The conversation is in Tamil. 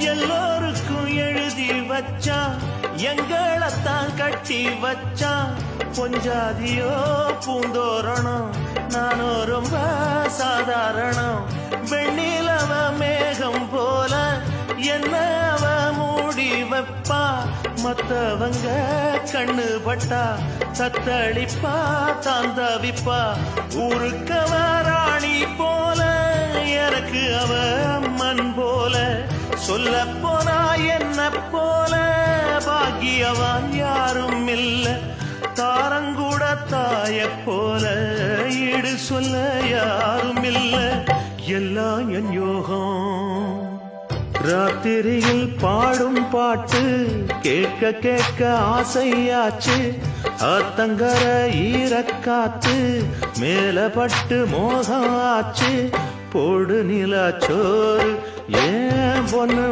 எல்லோருக்கும் எழுதி வச்சா எங்களைத்தான் கட்டி வச்சா பொஞ்சாதியோ பூந்தோரணம். நானோ ரொம்ப சாதாரணம். வெண்ணிலவ மேகம் போல என்ன அவ மூடி வைப்பா? மத்தவங்க கண்ணு பட்டா தத்தளிப்பா தாந்தவிப்பா. ஊருக்கவ ராணி போல எனக்கு அவ சொல்ல போனா என்ன போல? பாக்கியவான் யாரும் இல்ல. தாரங்கூட தாய போல. ஈடு சொல்ல யாரும் இல்ல. எல்லாம் என் யோகம். ராத்திரியில் பாடும் பாட்டு கேட்க கேட்க ஆசையாச்சு. ஆத்தங்கர ஈரக்காத்து மேல பட்டு மோகம் ஆச்சு. போடு நிலா சோறு ஏ জীবন